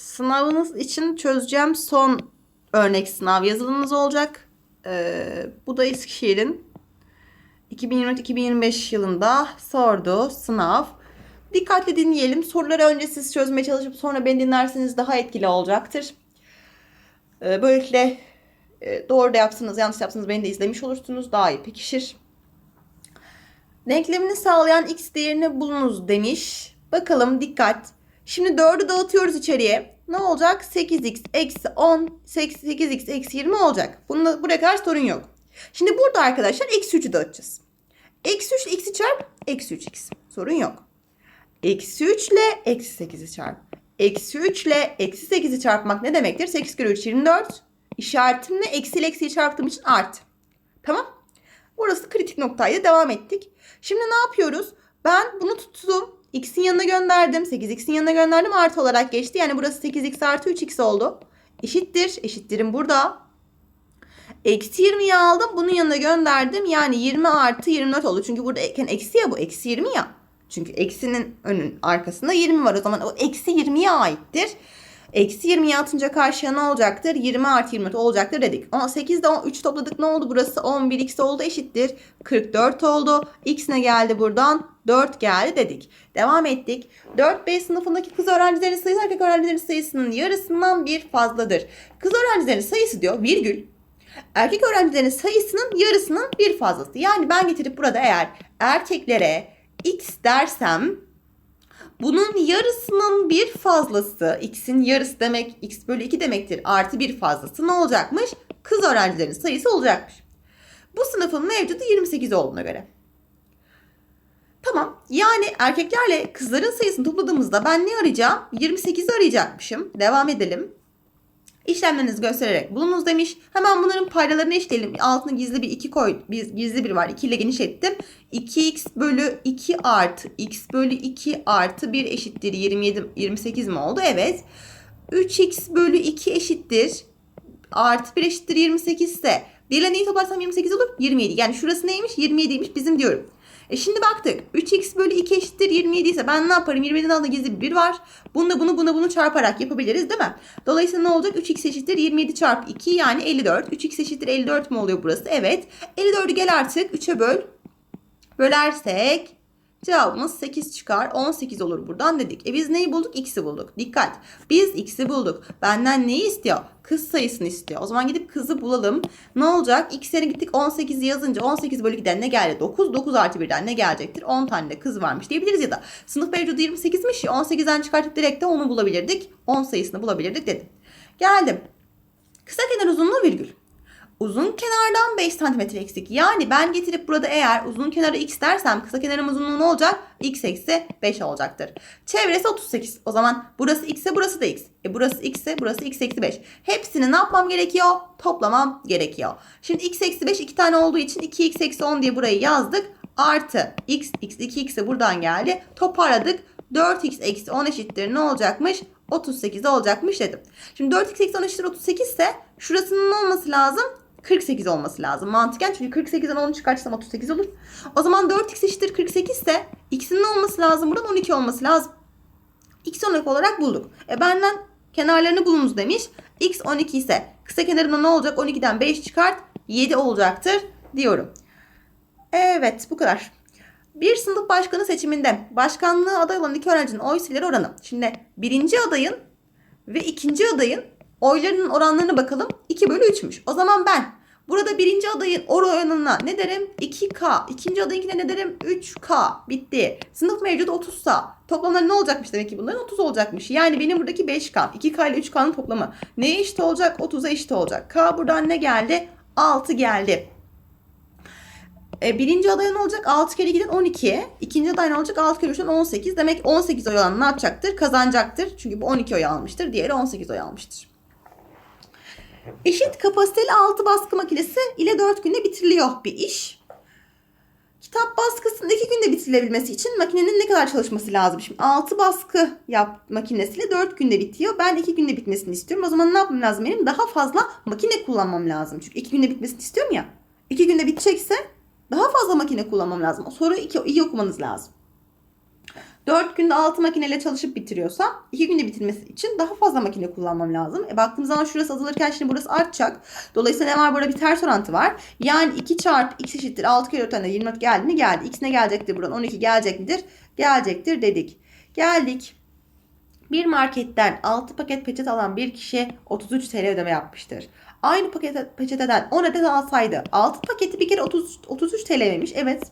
sınavınız için çözeceğim son örnek sınav yazılımınız olacak. Ee, bu da Eskişehir'in 2024-2025 yılında sorduğu sınav. Dikkatli dinleyelim. Soruları önce siz çözmeye çalışıp sonra beni dinlerseniz daha etkili olacaktır. Ee, böylelikle e, doğru da yapsınız, yanlış yapsınız beni de izlemiş olursunuz. Daha iyi pekişir. Denklemini sağlayan x değerini bulunuz demiş. Bakalım dikkat. Şimdi 4'ü dağıtıyoruz içeriye. Ne olacak? 8x eksi 10, 8x eksi 20 olacak. Bunda, buraya kadar sorun yok. Şimdi burada arkadaşlar eksi 3'ü dağıtacağız. Eksi 3 ile x'i çarp, eksi 3x. Sorun yok. Eksi 3 ile eksi 8'i çarp. Eksi 3 ile eksi 8'i çarpmak ne demektir? 8 kere 3 24. İşaretimle eksi ile eksiyi çarptığım için artı. Tamam. Burası kritik noktaydı. Devam ettik. Şimdi ne yapıyoruz? Ben bunu tuttum. X'in yanına gönderdim. 8x'in yanına gönderdim. Artı olarak geçti. Yani burası 8x artı 3x oldu. Eşittir. Eşittirim burada. Eksi 20'yi aldım. Bunun yanına gönderdim. Yani 20 artı 24 oldu. Çünkü burada eken eksi ya bu. Eksi 20 ya. Çünkü eksinin önün arkasında 20 var. O zaman o eksi 20'ye aittir. Eksi 20'yi atınca karşıya ne olacaktır? 20 artı 24 olacaktır dedik. 18'de 3 topladık ne oldu? Burası 11x oldu eşittir. 44 oldu. X ne geldi buradan? 4 geldi dedik. Devam ettik. 4B sınıfındaki kız öğrencilerin sayısı erkek öğrencilerin sayısının yarısından bir fazladır. Kız öğrencilerin sayısı diyor virgül. Erkek öğrencilerin sayısının yarısının bir fazlası. Yani ben getirip burada eğer erkeklere x dersem bunun yarısının bir fazlası, x'in yarısı demek x bölü 2 demektir. Artı bir fazlası ne olacakmış? Kız öğrencilerin sayısı olacakmış. Bu sınıfın mevcudu 28 olduğuna göre. Tamam. Yani erkeklerle kızların sayısını topladığımızda ben ne arayacağım? 28'i arayacakmışım. Devam edelim. İşlemlerinizi göstererek bulunuz demiş. Hemen bunların paydalarını eşitleyelim. Altına gizli bir 2 koy. Bir, gizli bir var. 2 ile genişlettim. 2x bölü 2 artı x bölü 2 artı 1 eşittir 27 28 mi oldu? Evet. 3x bölü 2 eşittir. Artı 1 eşittir 28 ise 1 ile neyi toplarsam 28 olur? 27. Yani şurası neymiş? 27'ymiş bizim diyorum. E şimdi baktık. 3x bölü 2 eşittir 27 ise ben ne yaparım? 27'den altında gizli bir 1 var. Bunu bunu bunu bunu çarparak yapabiliriz değil mi? Dolayısıyla ne olacak? 3x eşittir 27 çarpı 2 yani 54. 3x eşittir 54 mi oluyor burası? Evet. 54'ü gel artık 3'e böl. Bölersek cevabımız 8 çıkar. 18 olur buradan dedik. E biz neyi bulduk? X'i bulduk. Dikkat. Biz X'i bulduk. Benden neyi istiyor? Kız sayısını istiyor. O zaman gidip kızı bulalım. Ne olacak? X'lere gittik 18 yazınca 18 bölü 2'den ne geldi? 9. 9 artı 1'den ne gelecektir? 10 tane de kız varmış diyebiliriz ya da sınıf mevcudu 28'miş ya 18'den çıkartıp direkt de onu bulabilirdik. 10 sayısını bulabilirdik dedim. Geldim. Kısa kenar uzunluğu virgül. Uzun kenardan 5 cm eksik. Yani ben getirip burada eğer uzun kenara x dersem kısa kenarın uzunluğu ne olacak? x eksi 5 olacaktır. Çevresi 38. O zaman burası x ise burası da x. E burası x ise burası x eksi 5. Hepsini ne yapmam gerekiyor? Toplamam gerekiyor. Şimdi x eksi 5 iki tane olduğu için 2x eksi 10 diye burayı yazdık. Artı x, x 2x de buradan geldi. Toparladık. 4x eksi 10 eşittir ne olacakmış? 38 olacakmış dedim. Şimdi 4x eksi 10 eşittir 38 ise şurasının ne olması lazım? 48 olması lazım mantıken. Çünkü 48'den 10 çıkartırsam 38 olur. O zaman 4x eşittir 48 ise x'in ne olması lazım? Buradan 12 olması lazım. x 12 olarak bulduk. E benden kenarlarını bulunuz demiş. x 12 ise kısa kenarında ne olacak? 12'den 5 çıkart 7 olacaktır diyorum. Evet bu kadar. Bir sınıf başkanı seçiminde başkanlığı aday olan iki öğrencinin oy sayıları oranı. Şimdi birinci adayın ve ikinci adayın oylarının oranlarına bakalım. 2 bölü 3'müş. O zaman ben burada birinci adayın oranına ne derim? 2K. İkinci adayınkine ne derim? 3K. Bitti. Sınıf mevcudu 30'sa toplamları ne olacakmış demek ki bunların 30 olacakmış. Yani benim buradaki 5K. 2K ile 3K'nın toplamı. Neye eşit olacak? 30'a eşit olacak. K buradan ne geldi? 6 geldi. E, birinci aday ne olacak? 6 kere 2'den 12. İkinci aday ne olacak? 6 kere 3'ten 18. Demek 18 oy alan ne yapacaktır? Kazanacaktır. Çünkü bu 12 oy almıştır. Diğeri 18 oy almıştır. Eşit kapasiteli 6 baskı makinesi ile 4 günde bitiriliyor bir iş. Kitap baskısının 2 günde bitirilebilmesi için makinenin ne kadar çalışması lazım? Şimdi 6 baskı yap makinesiyle 4 günde bitiyor. Ben 2 günde bitmesini istiyorum. O zaman ne yapmam lazım benim? Daha fazla makine kullanmam lazım. Çünkü 2 günde bitmesini istiyorum ya. 2 günde bitecekse daha fazla makine kullanmam lazım. O soruyu iki, iyi okumanız lazım. 4 günde 6 makineyle çalışıp bitiriyorsam 2 günde bitirmesi için daha fazla makine kullanmam lazım. E baktığım zaman şurası azalırken şimdi burası artacak. Dolayısıyla ne var? Burada bir ters orantı var. Yani 2 çarpı x eşittir 6 kere 4 tane 24 geldi mi? Geldi. X ne gelecektir buradan? 12 gelecek midir? Gelecektir dedik. Geldik. Bir marketten 6 paket peçete alan bir kişi 33 TL ödeme yapmıştır. Aynı paket peçeteden 10 adet alsaydı 6 paketi bir kere 30, 33 TL'ymiş. Evet.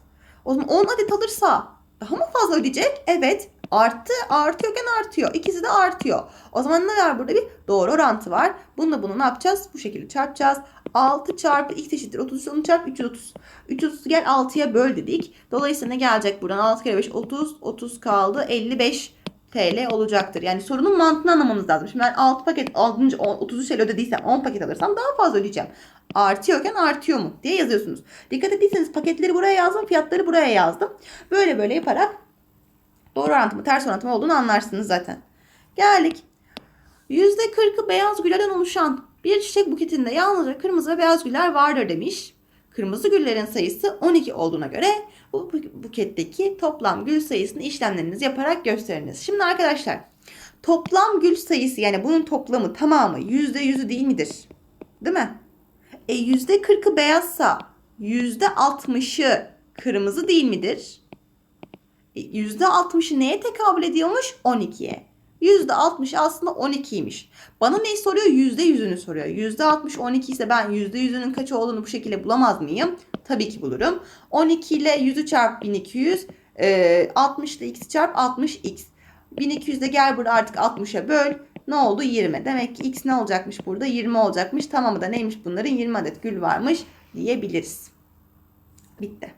O zaman 10 adet alırsa daha mı fazla ödeyecek? Evet. Arttı. Artıyorken artıyor. İkisi de artıyor. O zaman ne var burada? Bir doğru orantı var. Bununla bunu ne yapacağız? Bu şekilde çarpacağız. 6 çarpı x eşittir 33 onu çarp 330. 330 gel 6'ya böl dedik. Dolayısıyla ne gelecek buradan? 6 kere 5 30. 30 kaldı. 55 TL olacaktır. Yani sorunun mantığını anlamamız lazım. Şimdi ben 6 paket alınca 33 TL ödediysem 10 paket alırsam daha fazla ödeyeceğim. Artıyorken artıyor mu diye yazıyorsunuz. Dikkat ettiyseniz paketleri buraya yazdım, fiyatları buraya yazdım. Böyle böyle yaparak doğru orantı mı ters orantı mı olduğunu anlarsınız zaten. Geldik. %40'ı beyaz güllerden oluşan bir çiçek buketinde yalnızca kırmızı ve beyaz güller vardır demiş. Kırmızı güllerin sayısı 12 olduğuna göre bu buketteki toplam gül sayısını işlemlerinizi yaparak gösteriniz. Şimdi arkadaşlar toplam gül sayısı yani bunun toplamı tamamı %100'ü değil midir? Değil mi? E %40'ı beyazsa %60'ı kırmızı değil midir? E, %60'ı neye tekabül ediyormuş? 12'ye. %60 aslında 12'ymiş. Bana neyi soruyor? %100'ünü soruyor. %60 12 ise ben %100'ünün kaç olduğunu bu şekilde bulamaz mıyım? Tabii ki bulurum. 12 ile 100'ü çarp 1200. E, 60 ile x'i çarp 60x. 1200 de gel burada artık 60'a böl. Ne oldu? 20. Demek ki x ne olacakmış burada? 20 olacakmış. Tamamı da neymiş bunların? 20 adet gül varmış diyebiliriz. Bitti.